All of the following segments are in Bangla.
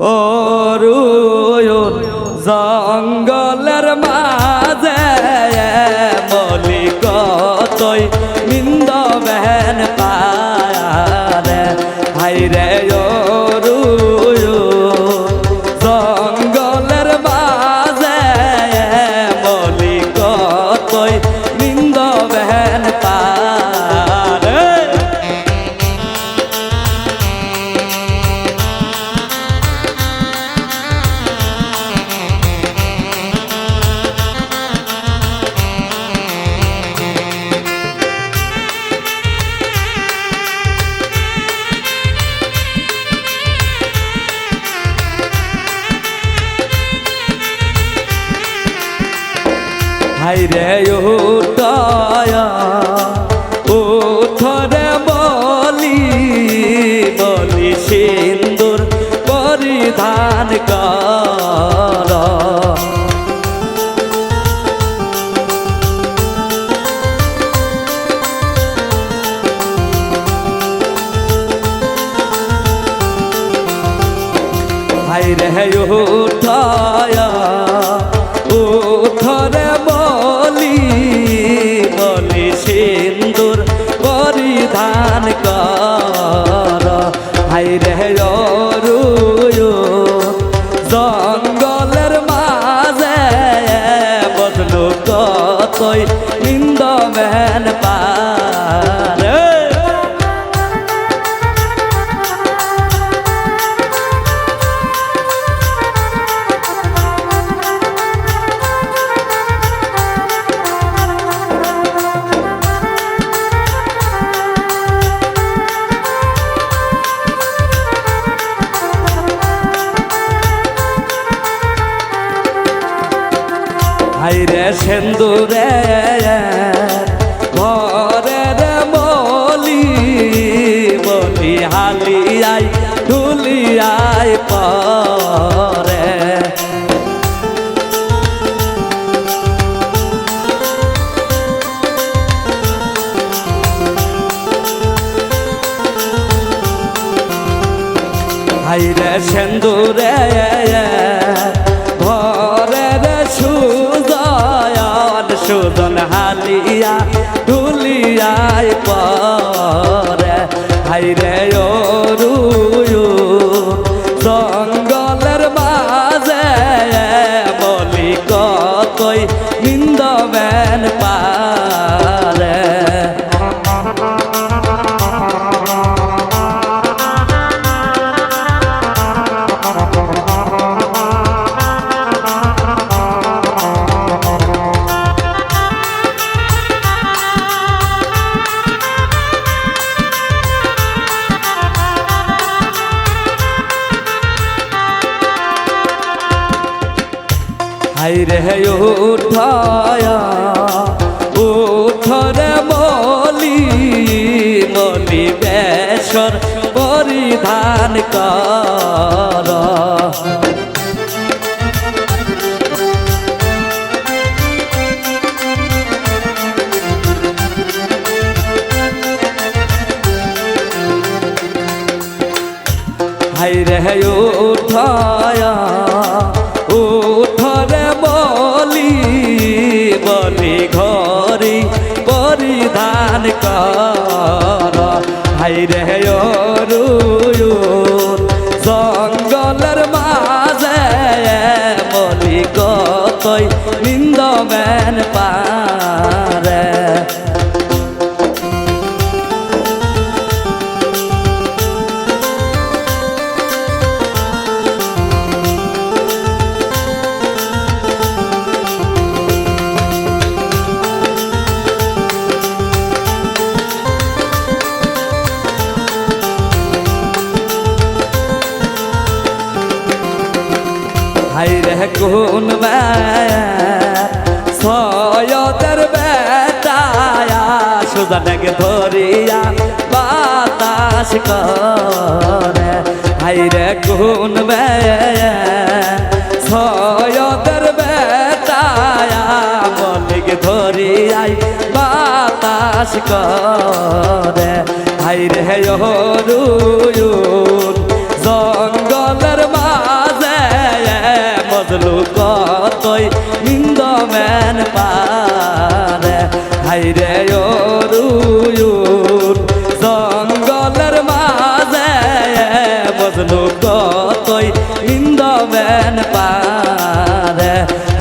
অরুয়ন জঙ্গলের মাঝে হাইরে উঠয়া উঠরে বলি বলি সিন্দুর পরিধান কর। হাইরে উঠয়া উঠরে কর হাইরে অরুয় জঙ্গলের মাঝে বদলু কতই নিন্দ মেন পারে সেন্দুরে ঘরের মলি বলি সেন্দুরে ঢুলিয়াই পরে। হাইরে অরুয়ু হাইরে উঠায়া উঠরে মলি মলি বেশর পরিধান কর। হাইরে উঠায়া কোন সয়দের বেটায়া সুদানকে ধরিয়া বাতাস করে হাইরে কোন সয়দের বেটায়া মলিক ধরিয়াই বাতাস করে হাইরে হরুয়ুন জঙ্গলের কতই নিন্দমেন পারে। হাইরে অরুয়ুর জঙ্গলের মাঝে বজলু কতই নিন্দমেন পারে।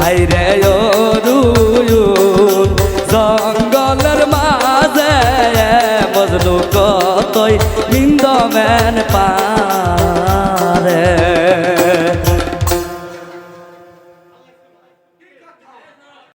হাইরে অরুয়ুর জঙ্গলের মাঝে বজলু কতই নিন্দমেন পা